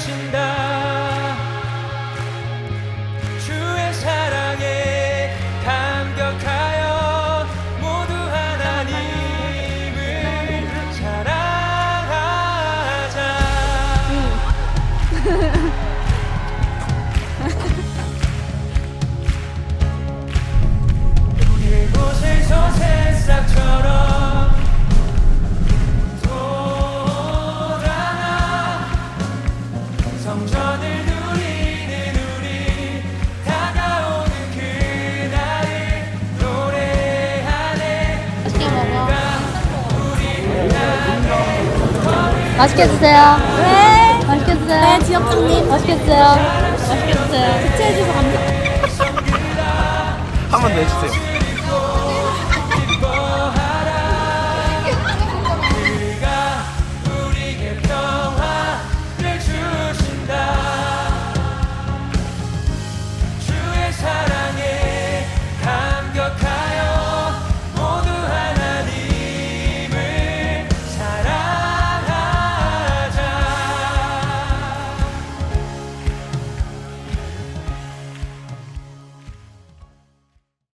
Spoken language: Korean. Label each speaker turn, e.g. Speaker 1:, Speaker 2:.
Speaker 1: 新的 맛있게 드세요.
Speaker 2: 네.
Speaker 1: 맛있게 드세요.
Speaker 2: 네, 지역장님.
Speaker 1: 맛있게 드세요. 맛있게 드세요.
Speaker 2: 대체해주셔서 감사합니다.
Speaker 3: 한 번 더 해주세요.